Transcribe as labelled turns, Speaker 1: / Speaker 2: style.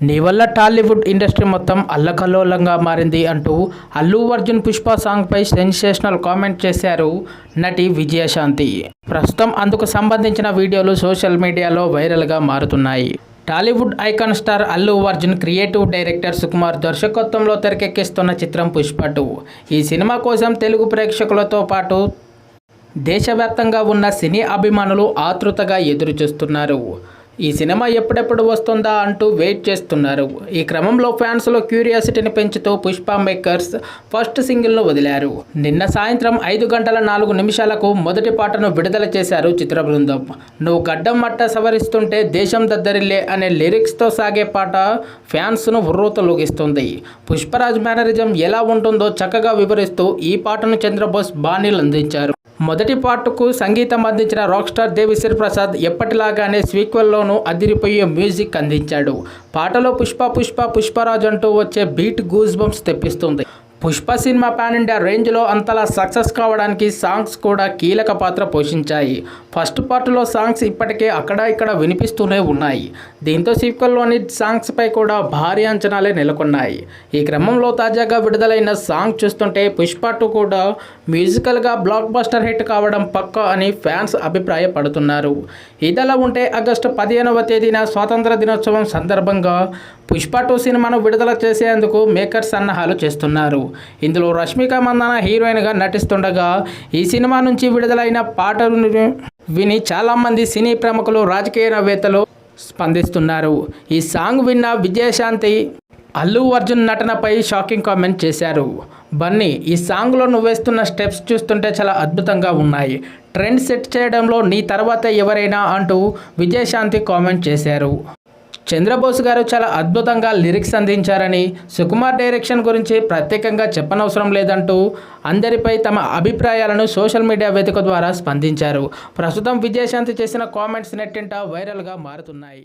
Speaker 1: నీ వల్ల టాలీవుడ్ ఇండస్ట్రీ మొత్తం అల్లకల్లోలంగా మారింది అంటూ అల్లు అర్జున్ పుష్ప సాంగ్పై సెన్సేషనల్ కామెంట్ చేశారు నటి విజయశాంతి. ప్రస్తుతం అందుకు సంబంధించిన వీడియోలు సోషల్ మీడియాలో వైరల్గా మారుతున్నాయి. Tollywood icon star Allu Arjun creative director Sukumar దర్శకత్వంలో తెరకెక్కిస్తున్న చిత్రం పుష్ప టూ. ఈ సినిమా కోసం తెలుగు ప్రేక్షకులతో పాటు దేశవ్యాప్తంగా ఉన్న సినీ అభిమానులు ఆతృతగా ఎదురుచూస్తున్నారు. ఈ సినిమా ఎప్పుడెప్పుడు వస్తుందా అంటూ వెయిట్ చేస్తున్నారు. ఈ క్రమంలో ఫ్యాన్స్లో క్యూరియాసిటీని పెంచుతూ పుష్ప మేకర్స్ ఫస్ట్ సింగిల్ను వదిలారు. నిన్న సాయంత్రం ఐదు గంటల నాలుగు నిమిషాలకు మొదటి పాటను విడుదల చేశారు చిత్ర బృందం. నువ్వు గడ్డం మట్ట సవరిస్తుంటే దేశం దద్దరిల్లే అనే లిరిక్స్తో సాగే పాట ఫ్యాన్స్ను ఉర్రూతలూగిస్తుంది పుష్పరాజ్ మేనరిజం ఎలా ఉంటుందో చక్కగా వివరిస్తూ ఈ పాటను చంద్రబోస్ బాణీలు అందించారు మొదటి పాటకు సంగీతం అందించిన రాక్ స్టార్ దేవిశ్రీ ప్రసాద్ ఎప్పటిలాగానే సీక్వెల్లోనూ అదిరిపోయే మ్యూజిక్ అందించాడు. పాటలో పుష్ప పుష్ప పుష్పరాజ్ అంటూ వచ్చే బీట్ గూజ్ బంప్స్ తెప్పిస్తుంది. పుష్ప సినిమా పాన్ ఇండియా రేంజ్లో అంతలా సక్సెస్ కావడానికి సాంగ్స్ కూడా కీలక పాత్ర పోషించాయి. ఫస్ట్ పార్ట్లో సాంగ్స్ ఇప్పటికే అక్కడ ఇక్కడ వినిపిస్తూనే ఉన్నాయి. దీంతో సీక్వెల్లోని సాంగ్స్పై కూడా భారీ అంచనాలే నెలకొన్నాయి. ఈ క్రమంలో తాజాగా విడుదలైన సాంగ్ చూస్తుంటే పుష్ప టూ కూడా మ్యూజికల్గా బ్లాక్ బస్టర్ హిట్ కావడం పక్క అని ఫ్యాన్స్ అభిప్రాయపడుతున్నారు. ఇదలా ఉంటే ఆగస్టు పదిహేనవ తేదీన స్వాతంత్ర దినోత్సవం సందర్భంగా పుష్ప టూ సినిమాను విడుదల చేసేందుకు మేకర్స్ సన్నాహాలు చేస్తున్నారు. ఇందులో రష్మిక మందన హీరోయిన్గా నటిస్తుండగా ఈ సినిమా నుంచి విడుదలైన పాటలు విని చాలామంది సినీ ప్రముఖులు రాజకీయవేత్తలు స్పందిస్తున్నారు. ఈ సాంగ్ విన్న విజయశాంతి అల్లు అర్జున్ నటనపై షాకింగ్ కామెంట్ చేశారు. బన్నీ ఈ సాంగ్లో నువ్వు వేస్తున్న స్టెప్స్ చూస్తుంటే చాలా అద్భుతంగా ఉన్నాయి. ట్రెండ్ సెట్ చేయడంలో నీ తర్వాత ఎవరైనా అంటూ విజయశాంతి కామెంట్ చేశారు. చంద్రబోస్ గారు చాలా అద్భుతంగా లిరిక్స్ అందించారని సుకుమార్ డైరెక్షన్ గురించి ప్రత్యేకంగా చెప్పనవసరం లేదంటూ అందరిపై తమ అభిప్రాయాలను సోషల్ మీడియా వేదిక ద్వారా స్పందించారు. ప్రస్తుతం విజయశాంతి చేసిన కామెంట్స్ నెట్టింట వైరల్గా మారుతున్నాయి.